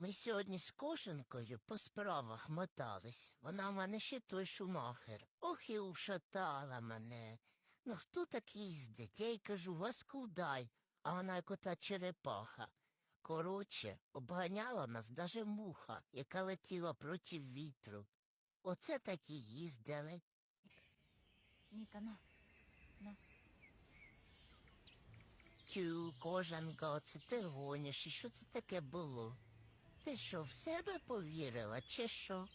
Ми сьогодні з кошенкою по справах мотались. Вона в мене ще той шумахер. Ох і ушатала мене. Ну хто такий з дітей, кажу, вас кудай, а вона як ота черепаха. Коротше, обганяла нас даже муха, яка летіла проти вітру. Оце так і їздили. Ніка, на. На. Тю, кожанка, це ти гониш, і що це таке було? Ти що, в себе повірила, чи що?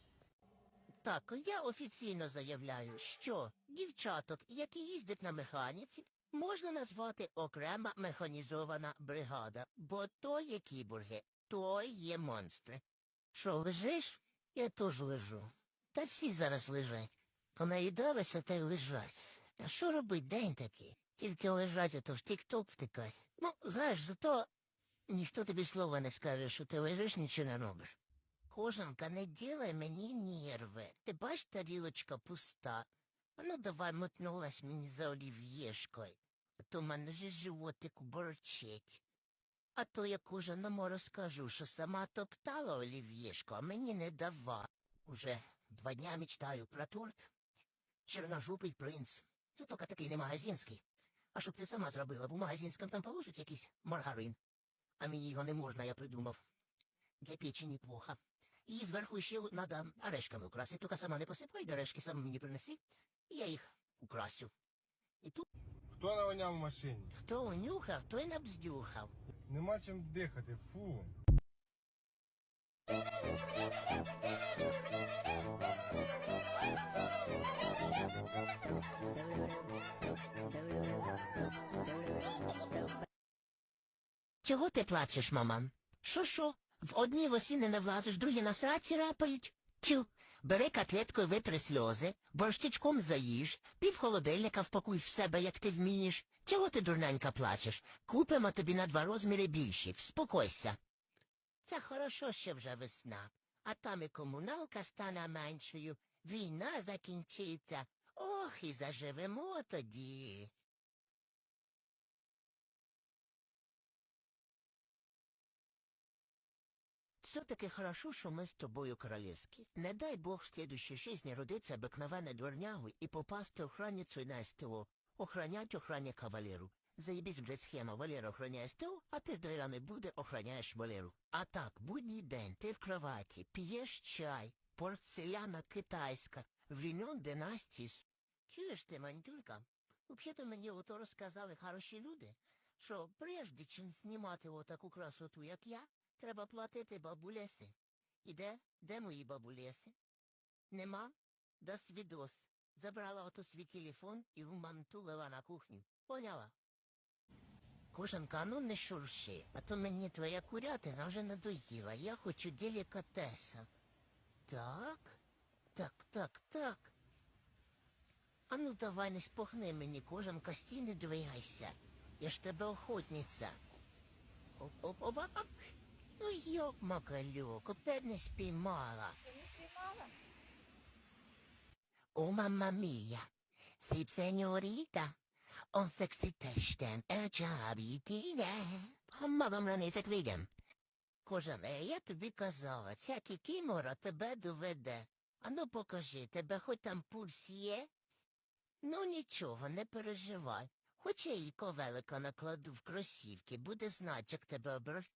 Так, я офіційно заявляю, що дівчаток, які їздять на механіці, можна назвати окрема механізована бригада, бо то є кіборги, то є монстри. Що, лежиш? Я теж лежу. Та всі зараз лежать. Понаїдалися та й лежать. А що робить день такий? Тільки лежать, а то в тік-ток втикать. Ну, знаєш, зато ніхто тобі слова не скаже, що ти лежиш, нічого не робиш. Кожанка, не ділай мені нерви. Ти бач, тарілочка пуста. А давай мотнулась мені за олів'єшкою. А то в мене же животик борчить. А то я кожаному розкажу, що сама топтала олів'єшку, а мені не дава. Уже два дня мечтаю про торт. Чорножупий принц. Ну, тільки такий не магазинський. А щоб ти сама зробила, бо в магазинському там положить якийсь маргарин. А мені його не можна, я придумав. Для печені плохо. І зверху ще треба орешками украсити. Тільки сама не посипай, орешки сам мені принеси, і я їх украсю. І тут Хто навоняв в машині? хто унюхав, той набздюхав. Нема чим дихати, фу. Чого ти плачеш, мама? Що що? В одні восіни не влазиш, другі на сраці рапають. Тю, бери котлетку і витри сльози, борщичком заїж, пів холодильника впакуй в себе, як ти вмієш. Чого ти, дурненька, плачеш? Купимо тобі на два розміри більші, вспокойся. Це хорошо, що вже весна, а там і комуналка стане меншою, війна закінчиться. Ох, і заживемо тоді. Все-таки хорошо, що ми з тобою королівські. Не дай Бог в следующей жизни родиться обыкновенной дворнягой и попасть охранницей на СТО. Охранять охраня кавалеру. Заебись, блядь, схема. Валера охраняє СТО, а ти з дрирами буде охраняєш Валеру. А так, будній день, ти в кроваті, п'єш чай, порцеляна китайська, времен династії. Чуєш ти, мандюлька? Взагалі мені ото розказали хороші люди, що прежде чим знімати отаку красоту, як я, Треба платити бабулеси. І де? Мої бабулеси? Нема? До свідос. Забрала ото свій телефон і вмантулила на кухню. Поняла? Кожанка, ну не шурши, а то мені твоя курятина вже надоїла. Я хочу делікатеса. Так, так, так, так. А ну давай не спохни мені, кожанка, стій не двигайся. Я ж тебе охотниця. Оп-оп-оп-оп. Ну, макалюк, опять не спіймала. О, мамма мія, сіп сеньоріта, он сексі тештен, е чабітіне. Мадам Ранисек Вігем. Кожане, я тобі казала, ця кікімора тебе доведе. Ану покажи, тебе хоч там пульс є? Ну нічого, не переживай. Хоч я їй ковелика накладу в кросівки, буде знать, як тебе оброс.